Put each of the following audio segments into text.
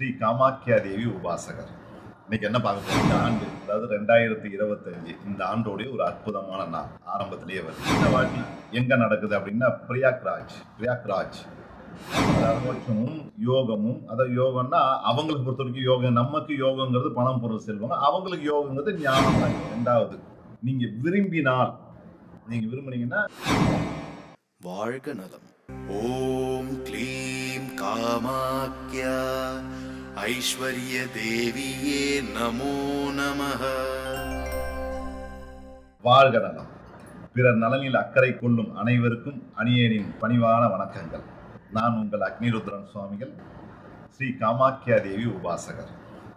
ஸ்ரீ காமாக்கியா தேவி உபாசகர். இன்னைக்கு என்ன பார்க்க இந்த ஆண்டு அதாவது ரெண்டாயிரத்தி இருபத்தஞ்சு இந்த ஆண்டோடைய ஒரு அற்புதமான நாள் ஆரம்பத்திலேயே வருது. இந்த வாட்டி எங்க நடக்குது அப்படின்னா பிரியாக்ராஜ் பிரியாக்ராஜ். தர்மோட்சமும் யோகமும் அதாவது யோகம்னா அவங்களுக்கு பொறுத்த வரைக்கும் யோகம் நமக்கு யோகங்கிறது பணம் பொருள் செல்வம். அவங்களுக்கு யோகங்கிறது ஞானம் தான். ரெண்டாவது நீங்க விரும்பினால் நீங்க விரும்புனீங்கன்னா வாழ்க நலம். ஓம் க்ளீம் காமாக்யா ஐஸ்வர்ய தேவியே நமோ நமக வாழ்க நலம். பிறர் நலனில் அக்கறை கொள்ளும் அனைவருக்கும் அணியனின் பணிவான வணக்கங்கள். நான் உங்கள் அக்னிருத்ரன் சுவாமிகள் ஸ்ரீ காமாக்கியா தேவி உபாசகர்.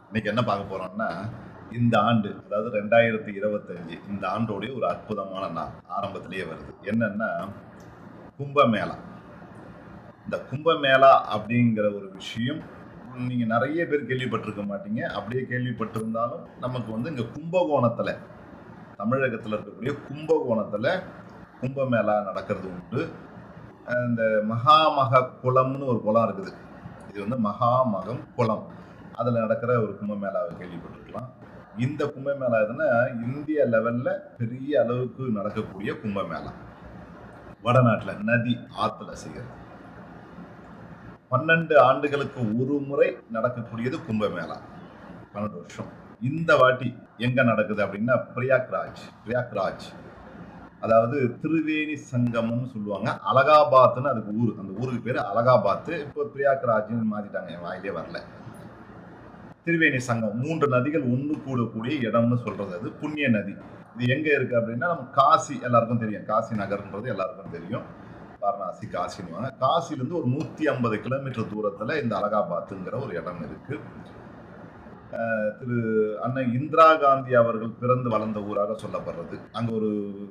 இன்னைக்கு என்ன பார்க்க போறோம்னா இந்த ஆண்டு அதாவது ரெண்டாயிரத்தி இருபத்தஞ்சு இந்த ஆண்டோடைய ஒரு அற்புதமான நாள் ஆரம்பத்திலேயே வருது. என்னன்னா கும்பமேளா. இந்த கும்பமேளா அப்படிங்கிற ஒரு விஷயம் நீங்கள் நிறைய பேர் கேள்விப்பட்டிருக்க மாட்டீங்க. அப்படியே கேள்விப்பட்டிருந்தாலும் நமக்கு வந்து இங்கே கும்பகோணத்தில் தமிழகத்தில் இருக்கக்கூடிய கும்பகோணத்தில் கும்பமேளா நடக்கிறது உண்டு. இந்த மகாமக குளம்னு ஒரு குளம் இருக்குது. இது வந்து மகாமகம் குளம். அதில் நடக்கிற ஒரு கும்பமேளாவை கேள்விப்பட்டிருக்கலாம். இந்த கும்பமேளா எதுனா இந்திய லெவலில் பெரிய அளவுக்கு நடக்கக்கூடிய கும்பமேளா. வடநாட்டில் நதி ஆற்றுல செய்கிறது. பன்னெண்டு ஆண்டுகளுக்கு ஒரு முறை நடக்கக்கூடியது கும்பமேளா. பன்னெண்டு வருஷம். இந்த வாட்டி எங்க நடக்குது அப்படின்னா பிரியாக்ராஜ் பிரியாக்ராஜ். அதாவது திருவேணி சங்கம்னு சொல்லுவாங்க. அலகாபாத்னு அதுக்கு ஊர். அந்த ஊருக்கு பேர் அலகாபாத். இப்போ பிரியாக்ராஜ்னு மாத்திட்டாங்க. என் வாயிலே வரல. திருவேணி சங்கம் மூன்று நதிகள் ஒன்று கூடக்கூடிய இடம்னு சொல்றது அது. புண்ணிய நதி. இது எங்க இருக்கு அப்படின்னா நம்ம காசி எல்லாருக்கும் தெரியும். காசி நகர்ன்றது எல்லாருக்கும் தெரியும். வாரணாசி காசின்னுவாங்க காசிலேருந்து ஒரு நூற்றி ஐம்பது கிலோமீட்டர் தூரத்தில் இந்த அலகாபாத்துங்கிற ஒரு இடம் இருக்கு. திரு அண்ணன் இந்திரா காந்தி அவர்கள் பிறந்து வளர்ந்த ஊராக சொல்லப்படுறது. அங்கே ஒரு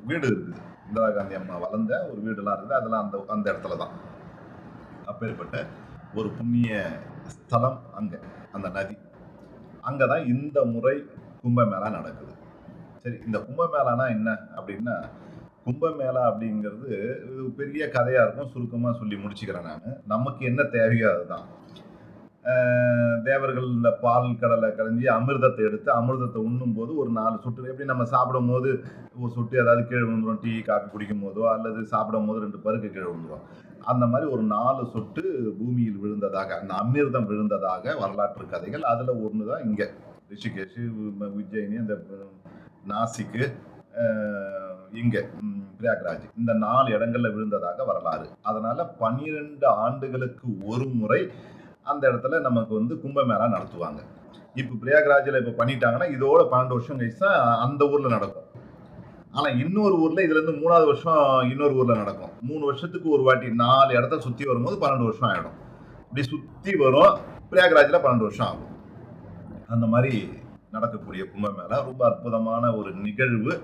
வீடு இருக்குது. இந்திரா காந்தி அம்மா வளர்ந்த ஒரு வீடுலாம் இருக்குது. அதெல்லாம் அந்த அந்த இடத்துல தான். அப்பேற்பட்ட ஒரு புண்ணிய ஸ்தலம் அங்கே அந்த நதி. அங்கே தான் இந்த முறை கும்பமேளா நடக்குது. சரி இந்த கும்பமேளானா என்ன அப்படின்னா கும்பமேளா அப்படிங்கிறது இது பெரிய கதையாக இருக்கும் சுருக்கமாக சொல்லி முடிச்சுக்கிறேன் நான். நமக்கு என்ன தேவையோ அதுதான். தேவர்கள் இந்த பால் கடலை கடைஞ்சி அமிர்தத்தை எடுத்து அமிர்தத்தை உண்ணும் போது ஒரு நாலு சொட்டு எப்படி நம்ம சாப்பிடும் போது ஒரு சொட்டு ஏதாவது கீழே விழுந்துடும் டீ காஃபி குடிக்கும் போதோ அல்லது சாப்பிடும் போது ரெண்டு பருக்கு கீழே விழுந்துடும் அந்த மாதிரி ஒரு நாலு சொட்டு பூமியில் விழுந்ததாக அந்த அமிர்தம் விழுந்ததாக வரலாற்று கதைகள். அதில் ஒன்று தான் இங்கே. ரிஷிகேஷ் உஜ்ஜயினி இந்த நாசிக்கு இங்கே. பிரயாக்ராஜ் இந்த நாலு இடங்கள்ல விழுந்ததாக வரலாறு. அதனால பன்னிரெண்டு ஆண்டுகளுக்கு ஒரு முறை அந்த இடத்துல நமக்கு வந்து கும்பமேளா நடத்துவாங்க. இப்போ பிரயாக்ராஜில் இப்போ பண்ணிட்டாங்கன்னா இதோட பன்னெண்டு வருஷம் கழிச்சு தான் அந்த ஊரில் நடக்கும். ஆனால் இன்னொரு ஊரில் இதுலேருந்து மூணாவது வருஷம் இன்னொரு ஊரில் நடக்கும். மூணு வருஷத்துக்கு ஒரு வாட்டி நாலு இடத்த சுற்றி வரும்போது பன்னெண்டு வருஷம் ஆகிடும் இப்படி சுற்றி வரும் பிரயாக்ராஜில் பன்னெண்டு வருஷம் ஆகும். அந்த மாதிரி நடக்கக்கூடிய கும்பமேளா ரொம்ப அற்புதமான ஒரு நிகழ்வு.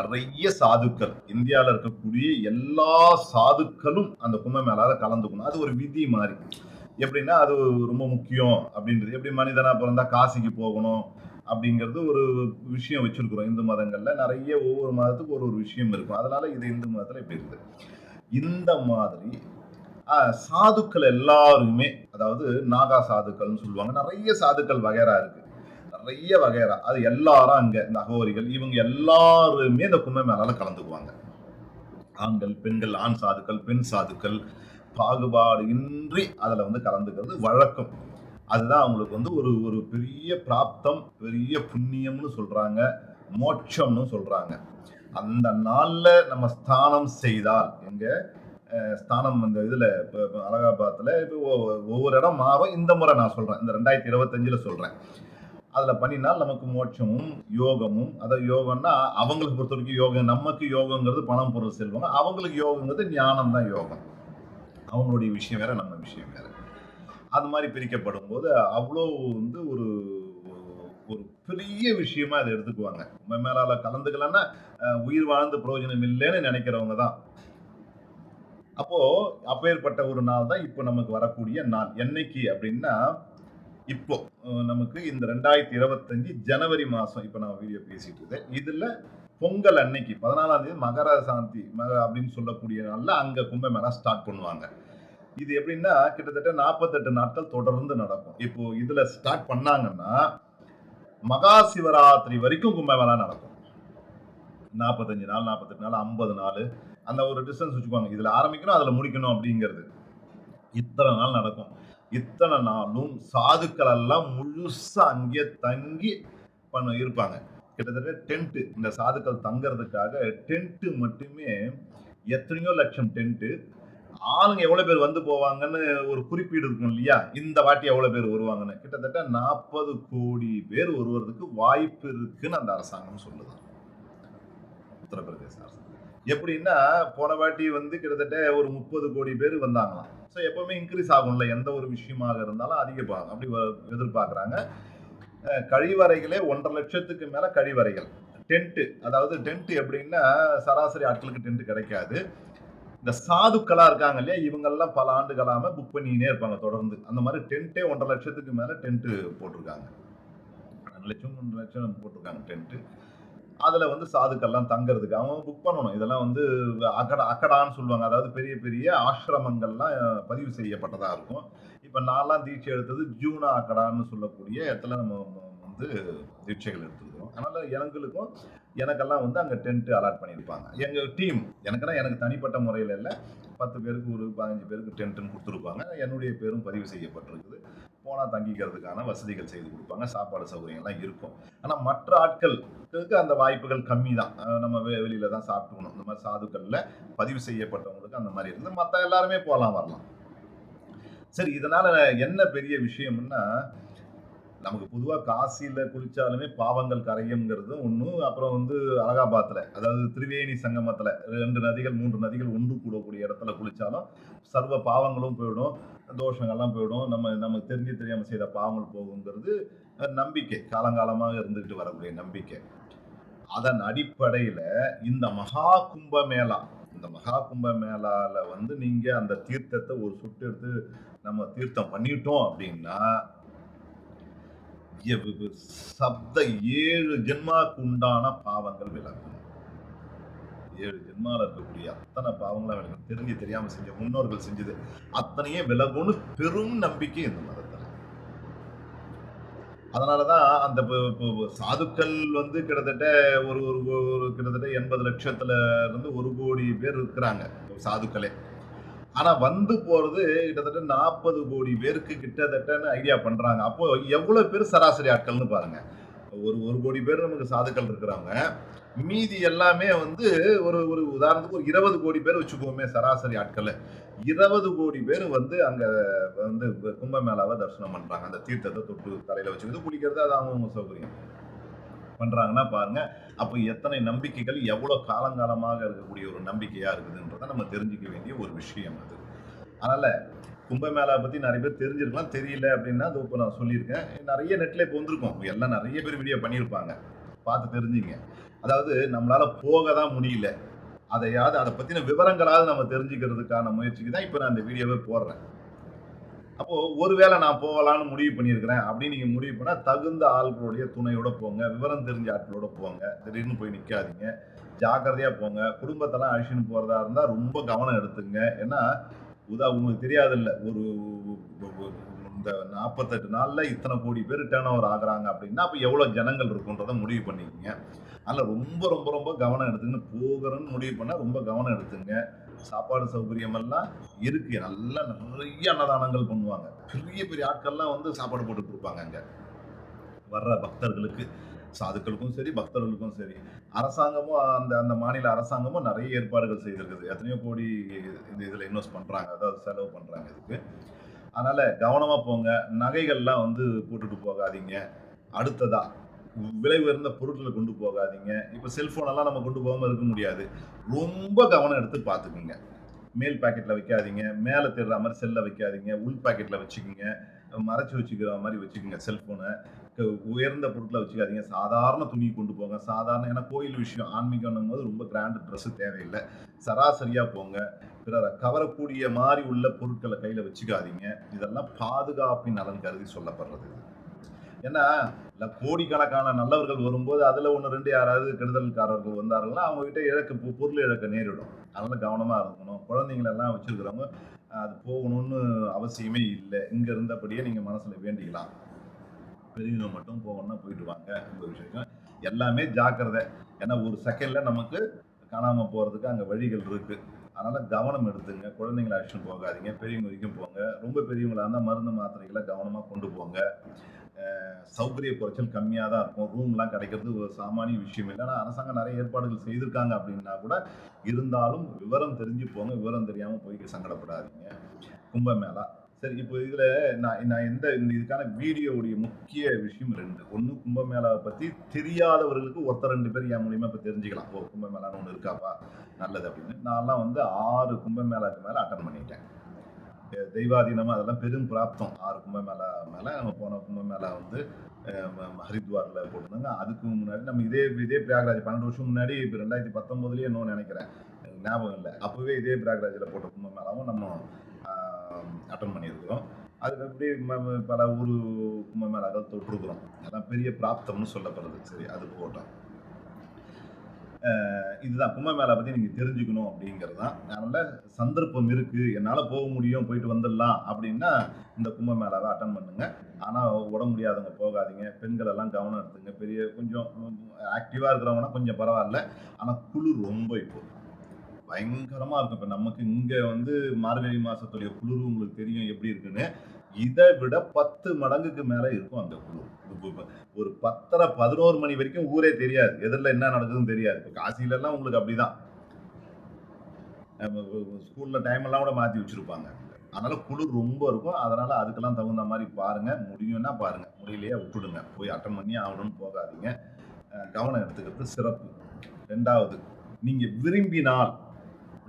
நிறைய சாதுக்கள். இந்தியாவில் இருக்கக்கூடிய எல்லா சாதுக்களும் அந்த கும்பமேளாவில் கலந்துக்கணும். அது ஒரு விதி மாதிரி. எப்படின்னா அது ரொம்ப முக்கியம் அப்படின்றது. எப்படி மனிதனா பிறந்தா காசிக்கு போகணும் அப்படிங்கிறது ஒரு விஷயம் வச்சிருக்கிறோம் இந்து மதங்கள்ல. நிறைய ஒவ்வொரு மதத்துக்கு ஒரு ஒரு விஷயம் இருக்கும். அதனால இது இந்து மதத்துல இப்படி இருக்குது இந்த மாதிரி சாதுக்கள் எல்லாருமே அதாவது நாகா சாதுக்கள்னு சொல்லுவாங்க. நிறைய சாதுக்கள் வகைரா இருக்கு. நிறைய வகையறா அது எல்லாரும் அங்கே இந்த அகோரிகள் இவங்க எல்லாருமே இந்த கும்பமேளால கலந்துக்குவாங்க. ஆண்கள் பெண்கள் ஆண் சாதுக்கள் பெண் சாதுக்கள் பாகுபாடு இன்றி அதில் வந்து கலந்துக்கிறது வழக்கம். அதுதான் அவங்களுக்கு வந்து ஒரு ஒரு பெரிய பிராப்தம் பெரிய புண்ணியம்னு சொல்கிறாங்க மோட்சம்னு சொல்கிறாங்க அந்த நாளில் நம்ம ஸ்தானம் செய்தால் எங்கே ஸ்தானம் அந்த இதில் இப்போ அலகாபாத்தில் இப்போ ஒவ்வொரு இடம் மாறும். இந்த முறை நான் சொல்கிறேன் இந்த ரெண்டாயிரத்தி இருபத்தஞ்சில் சொல்கிறேன் அதில் பண்ணினால் நமக்கு மோட்சமும் யோகமும். அதாவது யோகம்னா அவங்களுக்கு பொறுத்த வரைக்கும் யோகம் நமக்கு யோகங்கிறது பணம் பொருள் செல்வாங்க. அவங்களுக்கு யோகங்கிறது ஞானம் தான் யோகம். அவங்களுடைய விஷயம் வேற நம்ம விஷயம் வேற. அது மாதிரி பிரிக்கப்படும் போது அவ்வளோ வந்து ஒரு ஒரு பெரிய விஷயமா அதை எடுத்துக்குவாங்க. மேலால கலந்துக்கலன்னா உயிர் வாழ்ந்து பிரயோஜனம் இல்லைன்னு நினைக்கிறவங்க தான். அப்போ அப்பேற்பட்ட ஒரு நாள் தான் இப்போ நமக்கு வரக்கூடிய நாள். என்னைக்கு அப்படின்னா இப்போ நமக்கு இந்த ரெண்டாயிரத்தி இருபத்தஞ்சு ஜனவரி மாதம் இப்போ நான் வீடியோ பேசிட்டு இருக்கேன். இதில் பொங்கல் அன்னைக்கு பதினாலாம் தேதி மகர சாந்தி மக அப்படின்னு சொல்லக்கூடிய நாளில் அங்க கும்பமேளா ஸ்டார்ட் பண்ணுவாங்க. இது எப்படின்னா கிட்டத்தட்ட நாற்பத்தெட்டு நாட்கள் தொடர்ந்து நடக்கும். இப்போ இதில் ஸ்டார்ட் பண்ணாங்கன்னா மகா சிவராத்திரி வரைக்கும் கும்பமேளா நடக்கும். நாற்பத்தஞ்சு நாள் நாற்பத்தெட்டு நாள் ஐம்பது நாள். அந்த ஒரு டிஸ்டன்ஸ் வச்சுக்குவாங்க இதில் ஆரம்பிக்கணும் அதில் முடிக்கணும் அப்படிங்கிறது. இத்தனை நாள் நடக்கும். இத்தனை நாளும் சாதுக்கள் எல்லாம் முழுசா அங்கே தங்கி பண்ண இருப்பாங்க. கிட்டத்தட்ட டென்ட்டு இந்த சாதுக்கள் தங்கிறதுக்காக டென்ட்டு மட்டுமே எத்தனையோ லட்சம் டென்ட்டு ஆளுங்க எவ்வளோ பேர் வந்து போவாங்கன்னு ஒரு குறிப்பீடு இருக்கும் இல்லையா? இந்த வாட்டி எவ்வளோ பேர் வருவாங்கன்னு. கிட்டத்தட்ட நாற்பது கோடி பேர் வருவதற்கு வாய்ப்பு இருக்குன்னு அந்த அரசாங்கம் சொல்லுது. உத்தரப்பிரதேச அரசாங்கம். எப்படின்னா போன வாட்டி வந்து கிட்டத்தட்ட ஒரு முப்பது கோடி பேர் வந்தாங்களாம். ஸோ எப்போவுமே இன்க்ரீஸ் ஆகும்ல. எந்த ஒரு விஷயமாக இருந்தாலும் அதிகமாகும். அப்படி எதிர்பார்க்குறாங்க. கழிவறைகளே ஒன்றரை லட்சத்துக்கு மேலே கழிவறைகள். டென்ட்டு அதாவது டென்ட் எப்படின்னா சராசரி ஆட்களுக்கு டென்ட் கிடைக்காது. இந்த சாதுக்களாக இருக்காங்க இல்லையா? இவங்கெல்லாம் பல ஆண்டுகளாக புக் பண்ணினே இருப்பாங்க தொடர்ந்து. அந்த மாதிரி டென்ட்டே ஒன்றரை லட்சத்துக்கு மேலே டென்ட்டு போட்டிருக்காங்க. ரெண்டு லட்சம் ஒன்றரை லட்சம் போட்டிருக்காங்க டென்ட்டு. அதுல வந்து சாதுக்கள்லாம் தங்கறதுக்கு. அவங்க புக் பண்ணணும். இதெல்லாம் வந்து அக்கடா அக்கடான்னு சொல்லுவாங்க. அதாவது பெரிய பெரிய ஆசிரமங்கள்லாம் பதிவு செய்யப்பட்டதா இருக்கும். இப்ப நான்லாம் தீட்சை எடுத்தது ஜூனா அக்கடான்னு சொல்லக்கூடிய இடத்துல நம்ம வந்து தீட்சைகள் எடுத்துருக்கோம் அதனால எங்களுக்கும் எனக்கெல்லாம் வந்து அங்கே டென்ட் அலாட் பண்ணியிருப்பாங்க. எங்கள் டீம் எனக்குன்னா எனக்கு தனிப்பட்ட முறையில் இல்லை. பத்து பேருக்கு ஒரு பதினஞ்சு பேருக்கு டென்ட்டுன்னு கொடுத்துருப்பாங்க. என்னுடைய பேரும் பதிவு செய்யப்பட்டிருக்குது. போனால் தங்கிக்கிறதுக்கான வசதிகள் செய்து கொடுப்பாங்க சாப்பாடு சௌகரியம்லாம் இருக்கும். ஆனால் மற்ற ஆட்களுக்கு அந்த வாய்ப்புகள் கம்மி தான் நம்ம வெ வெளியில தான் சாப்பிட்டுக்கணும். இந்த மாதிரி சாதுக்களில் பதிவு செய்யப்பட்டவங்களுக்கு அந்த மாதிரி இருந்து மற்ற எல்லாருமே போகலாம் வரலாம். சரி இதனால என்ன பெரிய விஷயம்னா நமக்கு பொதுவாக காசியில் குளித்தாலுமே பாவங்கள் கரையுங்கிறது ஒன்று அப்புறம் வந்து அலகாபாத்தில் அதாவது திரிவேணி சங்கமத்தில் ரெண்டு நதிகள் மூன்று நதிகள் ஒன்று கூடக்கூடிய இடத்துல குளித்தாலும் சர்வ பாவங்களும் போயிடும் தோஷங்கள்லாம் போயிடும். நம்ம நமக்கு தெரிஞ்சு தெரியாமல் செய்த பாவங்கள் போகுங்கிறது நம்பிக்கை காலங்காலமாக இருந்துக்கிட்டு வரக்கூடிய நம்பிக்கை. அதன் அடிப்படையில் இந்த மகா கும்ப மேளா இந்த மகா கும்ப மேளாவில் வந்து நீங்கள் அந்த தீர்த்தத்தை ஒரு சுட்டு எடுத்து நம்ம தீர்த்தம் பண்ணிட்டோம் அப்படின்னா சப்த ஏழு ஜென்மாக்கு உண்டான பாவங்கள் விளக்கும். ஏழு ஜென்மால இருக்கக்கூடிய அத்தனை பாவங்களும் விலகும் தெரிஞ்சு தெரியாம செஞ்ச முன்னோர்கள் செஞ்சது. அத்தனையே விலகும்னு பெரும் நம்பிக்கை இந்த மதத்துல. அதனாலதான் அந்த சாதுக்கள் வந்து கிட்டத்தட்ட ஒரு ஒரு ஒரு கிட்டத்தட்ட எண்பது லட்சத்துல இருந்து ஒரு கோடி பேர் இருக்கிறாங்க சாதுக்களே. ஆனா வந்து போறது கிட்டத்தட்ட நாற்பது கோடி பேருக்கு கிட்டத்தட்டன்னு ஐடியா பண்றாங்க. அப்போ எவ்வளவு பேர் சராசரி ஆட்கள்னு பாருங்க. ஒரு ஒரு கோடி பேர் நமக்கு சாதுக்கள் இருக்கிறாங்க மீதி எல்லாமே வந்து ஒரு ஒரு உதாரணத்துக்கு ஒரு இருபது கோடி பேர் வச்சுக்கோமே சராசரி ஆட்கள். இருபது கோடி பேர் வந்து அங்கே வந்து கும்பமேளாவை தரிசனம் பண்ணுறாங்க அந்த தீர்த்தத்தை தொட்டு தலையில் வச்சுக்கிட்டு குளிக்கிறது அது அவங்க சௌகரியம். பண்றாங்கன்னா பாருங்க அப்போ எத்தனை நம்பிக்கைகள் எவ்வளோ காலங்காலமாக இருக்கக்கூடிய ஒரு நம்பிக்கையா இருக்குதுன்றதை நம்ம தெரிஞ்சுக்க வேண்டிய ஒரு விஷயம் அது. அதனால கும்பமேளா பற்றி நிறைய பேர் தெரிஞ்சிருக்கலாம் தெரியல அப்படின்னா அது இப்போ நான் சொல்லியிருக்கேன். நிறைய நெட்டில் இப்போ வந்திருக்கோம். எல்லாம் நிறைய பேர் வீடியோ பண்ணியிருப்பாங்க. பார்த்து தெரிஞ்சுங்க. அதாவது நம்மளால் போக தான் முடியல. அதையாவது அதை பற்றின விவரங்களாவது நம்ம தெரிஞ்சுக்கிறதுக்கான முயற்சிக்கு தான் இப்போ நான் இந்த வீடியோவே போடுறேன். அப்போ ஒருவேளை நான் போகலான்னு முடிவு பண்ணியிருக்கிறேன். அப்படின்னு நீங்க முடிவு பண்ணா தகுந்த ஆள்களுடைய துணையோட போங்க. விவரம் தெரிஞ்ச ஆட்களோட போங்க. திடீர்னு போய் நிக்காதீங்க. ஜாக்கிரதையா போங்க. குடும்பத்தெல்லாம் அழிச்சுன்னு போறதா இருந்தா ரொம்ப கவனம் எடுத்துங்க ஏன்னா உதா உங்களுக்கு தெரியாது இல்லை ஒரு- இந்த நாற்பத்தெட்டு நாளில் இத்தனை கோடி பேர் டேர்ன் ஓவர் ஆகுறாங்க அப்படின்னா அப்போ எவ்வளோ ஜனங்கள் இருக்குன்றதை முடிவு பண்ணிக்கோங்க. அதில் ரொம்ப ரொம்ப ரொம்ப கவனம் எடுத்துங்கன்னு போகிறேன்னு முடிவு பண்ணால் ரொம்ப கவனம் எடுத்துங்க சாப்பாடு சௌகரியமெல்லாம் இருக்குது இருக்கு. நல்லா நிறைய அன்னதானங்கள் பண்ணுவாங்க. பெரிய பெரிய ஆட்கள்லாம் வந்து சாப்பாடு போட்டு கொடுப்பாங்க அங்கே. வர்ற பக்தர்களுக்கு சாதுக்களுக்கும் சரி பக்தர்களுக்கும் சரி. அரசாங்கமும் அந்த அந்த மாநில அரசாங்கமும் நிறைய ஏற்பாடுகள் செய்திருக்குது. எத்தனையோ கோடி இந்த இதில் இன்வெஸ்ட் பண்ணுறாங்க அதாவது செலவு பண்ணுறாங்க இதுக்கு. அதனால் கவனமாக போங்க. நகைகள்லாம் வந்து போட்டுட்டு போகாதீங்க. அடுத்ததா விலை உயர்ந்த பொருட்களை கொண்டு போகாதீங்க. இப்போ செல்ஃபோனெல்லாம் நம்ம கொண்டு போகாமல் இருக்க முடியாது. ரொம்ப கவனம் எடுத்து பார்த்துக்குங்க. மேல் பாக்கெட்டில் வைக்காதீங்க. மேலே தேடுற மாதிரி செல்லில் வைக்காதீங்க. உள் பாக்கெட்டில் வச்சுக்கோங்க. மறைச்சி வச்சுக்கிற மாதிரி வச்சுக்கோங்க செல்ஃபோனை உயர்ந்த பொருட்களை வச்சுக்காதீங்க. சாதாரண துணி கொண்டு போங்க. சாதாரண ஏன்னா கோயில் விஷயம் ஆன்மீகம்னும் போது ரொம்ப கிராண்ட் ட்ரெஸ்ஸு தேவையில்லை. சராசரியாக போங்க. பிறரை கவரக்கூடிய மாதிரி உள்ள பொருட்களை கையில் வச்சுக்காதீங்க. இதெல்லாம் பாதுகாப்பின் நலன் கருதி சொல்லப்படுறது ஏன்னா இல்லை கோடிக்கணக்கான நல்லவர்கள் வரும்போது அதில் ஒன்று ரெண்டு யாராவது கெடுதல்காரர்கள் வந்தார்கள்னா அவங்க கிட்ட இழக்க பொருள் இழக்க நேரிடும். அதனால் கவனமாக இருக்கணும். குழந்தைங்களெல்லாம் வச்சுருக்கிறவங்க அது போகணும்னு அவசியமே இல்லை. இங்கே இருந்தபடியே நீங்கள் மனசில் வேண்டிக்கலாம். பெரியவங்க மட்டும் போகணும்னா போயிட்டு வாங்க இந்த விஷயம். எல்லாமே ஜாக்கிரதை. ஏன்னா ஒரு செகண்டில் நமக்கு காணாமல் போகிறதுக்கு அங்கே வழிகள் இருக்குது அதனால் கவனம் எடுத்துங்க. குழந்தைங்களை அழைச்சிட்டு போகாதீங்க. பெரியவங்க வரைக்கும் போங்க. ரொம்ப பெரியவங்களாக இருந்தால் மருந்து மாத்திரைகளை கவனமாக கொண்டு போங்க. சௌகரிய குறைச்சல் கம்மியாக தான் இருக்கும். ரூம்லாம் கிடைக்கிறது ஒரு சாமானிய விஷயம் இல்லை. ஆனால் அரசாங்கம் நிறைய ஏற்பாடுகள் செய்திருக்காங்க அப்படின்னா கூட இருந்தாலும் விவரம் தெரிஞ்சு போங்க. விவரம் தெரியாமல் போய் சங்கடப்படாதீங்க. கும்பமேளா. சரி இப்போ இதில் நான் நான் எந்த இந்த இதுக்கான வீடியோவுடைய முக்கிய விஷயம் ரெண்டு. ஒன்று கும்பமேளாவை பற்றி தெரியாதவர்களுக்கு ஒருத்தர் ரெண்டு பேர் என் மூலியமாக இப்போ தெரிஞ்சுக்கலாம். ஓ கும்பமேளான்னு ஒன்று இருக்காப்பா? நல்லது அப்படின்னு. நான்லாம் வந்து ஆறு கும்பமேளாக்கு மேலே அட்டன் பண்ணிட்டேன். தெய்வாதீனமாக அதெல்லாம் பெரும் பிராப்தம். ஆறு கும்பமேளா மேலே நம்ம போன கும்ப மேலா வந்து ஹரித்வாரில் போட்டிருந்தாங்க. அதுக்கு முன்னாடி நம்ம இதே இதே பிரயாகராஜ் பன்னெண்டு வருஷம் முன்னாடி இப்போ ரெண்டாயிரத்தி பத்தொம்போதுலேயே இன்னும் நினைக்கிறேன். ஞாபகம் இல்லை. அப்போவே இதே பிரயாகராஜில் போட்ட கும்ப மேலாவும் நம்ம அட்டன் பண்ணியிருக்கிறோம். அதுக்கு எப்படி பல ஊர் கும்பமேளாக்கள் தொட்டிருக்கிறோம் அதான் பெரிய பிராப்தம்னு சொல்லப்படுறது சரி அது போட்டோம். இதுதான் கும்பமேளா பற்றி நீங்கள் தெரிஞ்சுக்கணும் அப்படிங்கிறது தான் அதனால் சந்தர்ப்பம் இருக்குது என்னால் போக முடியும் போயிட்டு வந்துடலாம் அப்படின்னா இந்த கும்பமேளாவை அட்டன் பண்ணுங்க. ஆனால் உட முடியாதவங்க போகாதீங்க. பெண்கள் எல்லாம் கவனம் எடுத்துங்க. பெரிய கொஞ்சம் ஆக்டிவாக இருக்கிறவங்கன்னா கொஞ்சம் பரவாயில்ல. ஆனால் குளிர் ரொம்ப இப்போ. பயங்கரமாக இருக்கும். இப்போ நமக்கு இங்கே வந்து மார்கழி மாதத்துடைய குளிர் உங்களுக்கு தெரியும் எப்படி இருக்குன்னு. இதை விட பத்து மடங்குக்கு மேலே இருக்கும் அந்த குளிர். ஒரு பத்தரை பதினோரு மணி வரைக்கும் ஊரே தெரியாது. எதிரில் என்ன நடக்குதுன்னு தெரியாது. இப்போ காசிலெல்லாம் உங்களுக்கு அப்படிதான். ஸ்கூலில் டைம் எல்லாம் கூட மாற்றி வச்சுருப்பாங்க. அதனால குளிர் ரொம்ப இருக்கும். அதனால அதுக்கெல்லாம் தகுந்த மாதிரி பாருங்க. முடியும்னா பாருங்க. முடியலையே விட்டுடுங்க. போய் அட்டன் பண்ணி ஆகணும்னு போகாதீங்க. கவனம் எடுத்துக்கிறது சிறப்பு. ரெண்டாவது நீங்க விரும்பினால்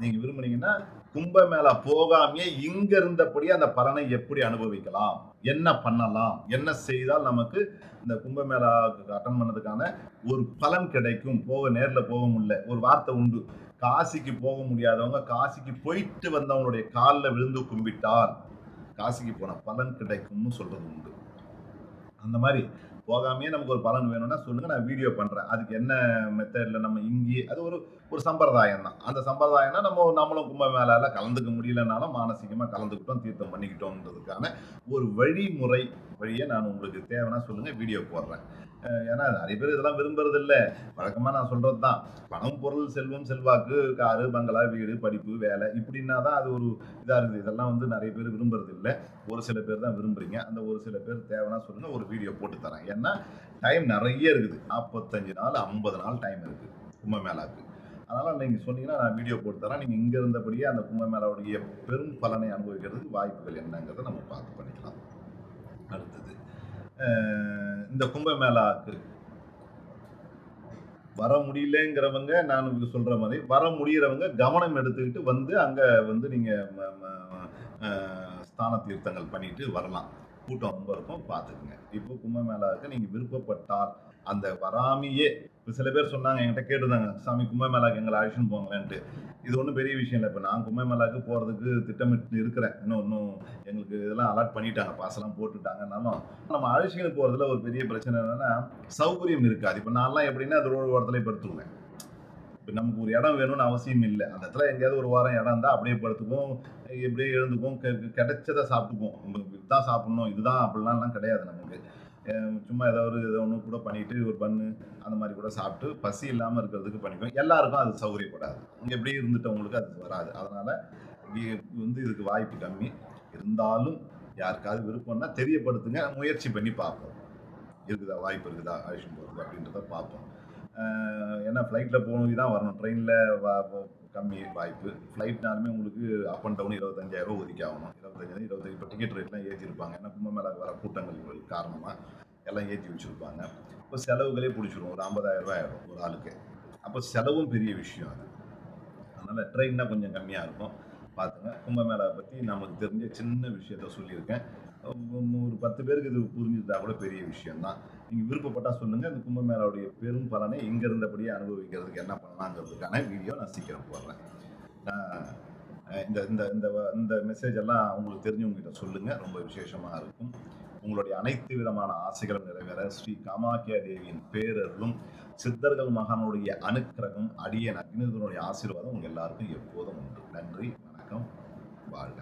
நீங்க விரும்புனீங்கன்னா கும்பமேளா போகாமையே இங்க இருந்தபடியே அந்த பலனை எப்படி அனுபவிக்கலாம்? என்ன பண்ணலாம்? என்ன செய்தால் நமக்கு இந்த கும்பமேளாவுக்கு அட்டன் பண்ணதுக்கான ஒரு பலன் கிடைக்கும்? போக நேரில் போக முடியல. ஒரு வார்த்தை உண்டு. காசிக்கு போக முடியாதவங்க காசிக்கு போயிட்டு வந்தவங்களுடைய காலில் விழுந்து கும்பிட்டால் காசிக்கு போன பலன் கிடைக்கும்னு சொல்றது உண்டு. அந்த மாதிரி போகாமையே நமக்கு ஒரு பலன் வேணும்னா சொல்லுங்க நான் வீடியோ பண்றேன். அதுக்கு என்ன மெத்தட்ல நம்ம இங்கேயே அது ஒரு ஒரு சம்பிரதாயம் தான் அந்த சம்பிரதாயம்னா நம்ம நம்மளும் கும்ப மேலால கலந்துக்க முடியலனாலும் மானசீகமாக கலந்துக்கிட்டோம் தீர்த்தம் பண்ணிக்கிட்டோம்ன்றதுக்கான ஒரு வழிமுறை வழியை நான் உங்களுக்கு தேவைன்னா சொல்லுங்கள் வீடியோ போடுறேன் ஏன்னா நிறைய பேர் இதெல்லாம் விரும்புறது இல்லை வழக்கமாக நான் சொல்கிறது தான் பணம் பொருள் செல்வம் செல்வாக்கு காரு பங்களா வீடு படிப்பு வேலை இப்படின்னா தான் அது ஒரு இதாக இருக்குது. இதெல்லாம் வந்து நிறைய பேர் விரும்புறது இல்லை ஒரு சில பேர் தான் விரும்புறீங்க. அந்த ஒரு சில பேர் தேவைன்னா சொல்லுங்கள் ஒரு வீடியோ போட்டு தரேன். ஏன்னா டைம் நிறைய இருக்குது. நாற்பத்தஞ்சு நாள் ஐம்பது நாள் டைம் இருக்குது கும்பமேளாவுக்கு அதனால் நீங்கள் சொன்னீங்கன்னா நான் வீடியோ போட்டு தரேன். நீங்கள் இங்கே இருந்தபடியே அந்த கும்பமேளாவுடைய பெரும் பலனை அனுபவிக்கிறதுக்கு வாய்ப்புகள் என்னங்கிறத நம்ம பார்த்து பண்ணிக்கலாம். அடுத்தது இந்த கும்பமேளாவுக்கு வர முடியலங்கிறவங்க நான் உங்களுக்கு சொல்கிற மாதிரி வர முடிகிறவங்க கவனம் எடுத்துக்கிட்டு வந்து அங்கே வந்து நீங்கள் ஸ்தான தீர்த்தங்கள் பண்ணிட்டு வரலாம். கூட்டம் ரொம்ப இருக்கும் பார்த்துக்குங்க. இப்போ கும்பமேளாவுக்கு நீங்கள் விருப்பப்பட்டால் அந்த வராமையே இப்போ சில பேர் சொன்னாங்க என்கிட்ட கேட்டிருந்தாங்க சாமி கும்பமேளாவுக்கு எங்களை அழைச்சின்னு போங்களேன்ட்டு. இது ஒன்றும் பெரிய விஷயம் இல்லை. இப்போ நான் கும்பமேளாவுக்கு போகிறதுக்கு திட்டமிட்டு இருக்கிறேன். இன்னும் இன்னும் எங்களுக்கு இதெல்லாம் அலாட் பண்ணிட்டாங்க. பாசெல்லாம் போட்டுட்டாங்கன்னாலும் நம்ம அழைச்சிக்கிட்டு போகிறதுல ஒரு பெரிய பிரச்சனை என்னென்னா சௌகரியம் இருக்காது. இப்போ நான்லாம் எப்படின்னா அது ரோடு ஓரத்துல படுத்துக்குவேன் இப்போ நமக்கு ஒரு இடம் வேணும்னு அவசியம் இல்லை. அந்த இடத்துல எங்கேயாவது ஒரு வாரம் இடம் இருந்தால் அப்படியே படுத்துக்கும் எப்படியே எழுந்துக்கும் கெ- கிடைச்சதை சாப்பிட்டுக்கும் இதுதான் சாப்பிடணும். இதுதான் அப்படிலாம்லாம் கிடையாது நமக்கு. சும்மா ஏதாவது ஏதோ ஒன்று கூட பண்ணிட்டு ஒரு பண்ணு அந்த மாதிரி கூட சாப்பிட்டு பசி இல்லாமல் இருக்கிறதுக்கு பண்ணிக்குவோம் எல்லாருக்கும் அது சௌகரியப்படாது. இங்கே எப்படி இருந்துட்டவங்களுக்கு அது வராது. அதனால் வந்து இதுக்கு வாய்ப்பு கம்மி. இருந்தாலும் யாருக்காவது விருப்பம்னா தெரியப்படுத்துங்க. முயற்சி பண்ணி பார்ப்போம். இருக்குதா? வாய்ப்பு இருக்குதா? அழைச்சிட்டு போகிறது அப்படின்றத பார்ப்போம். ஏன்னா ஃப்ளைட்டில் போகணும் தான் வரணும். ட்ரெயினில் கம்மி வாய்ப்பு. ஃப்ளைட்னாலுமே உங்களுக்கு அப் அண்ட் டவுன் இருபத்தஞ்சாயிரம் ஒதுக்கி ஆகணும். இருபத்தஞ்சாயிரம் இருபத்தஞ்சு இப்போ டிக்கெட் ரேட்லாம் ஏற்றிருப்பாங்க ஏன்னா மேலே வர கூட்டங்கள் காரணமாக எல்லாம் ஏற்றி வச்சுருப்பாங்க. இப்போ செலவுகளே பிடிச்சிரும். ஒரு ஐம்பதாயிரம் ரூபாய் ஆயிரும் ஒரு ஆளுக்கு. அப்போ செலவும் பெரிய விஷயம் அது. அதனால் ட்ரெயின்னா கொஞ்சம் கம்மியாக இருக்கும். பார்த்துங்க கும்பமேளாவை பற்றி நமக்கு தெரிஞ்ச சின்ன விஷயத்த சொல்லியிருக்கேன். ஒரு பத்து பேருக்கு இது புரிஞ்சிருந்தா கூட பெரிய விஷயம்தான். நீங்கள் விருப்பப்பட்டால் சொல்லுங்கள் இந்த கும்பமேளாவுடைய பெரும் பலனை இங்கே இருந்தபடியே அனுபவிக்கிறதுக்கு என்ன பண்ணலாங்கிறதுக்கான வீடியோ நான் சீக்கிரம் போடுறேன். இந்த இந்த இந்த வ- இந்த மெசேஜ் எல்லாம் உங்களுக்கு தெரிஞ்சவங்ககிட்ட சொல்லுங்கள் ரொம்ப விசேஷமாக இருக்கும். உங்களுடைய அனைத்து விதமான ஆசைகளும் நிறைவேற ஸ்ரீ காமாக்கியா தேவியின் பேரர்களும் சித்தர்கள் மகானுடைய அனுக்கிரகம் அடியன் அக்னிதனுடைய ஆசீர்வாதம் உங்கள் எல்லாருக்கும் எப்போதும் உண்டு. நன்றி வணக்கம் வாழ்க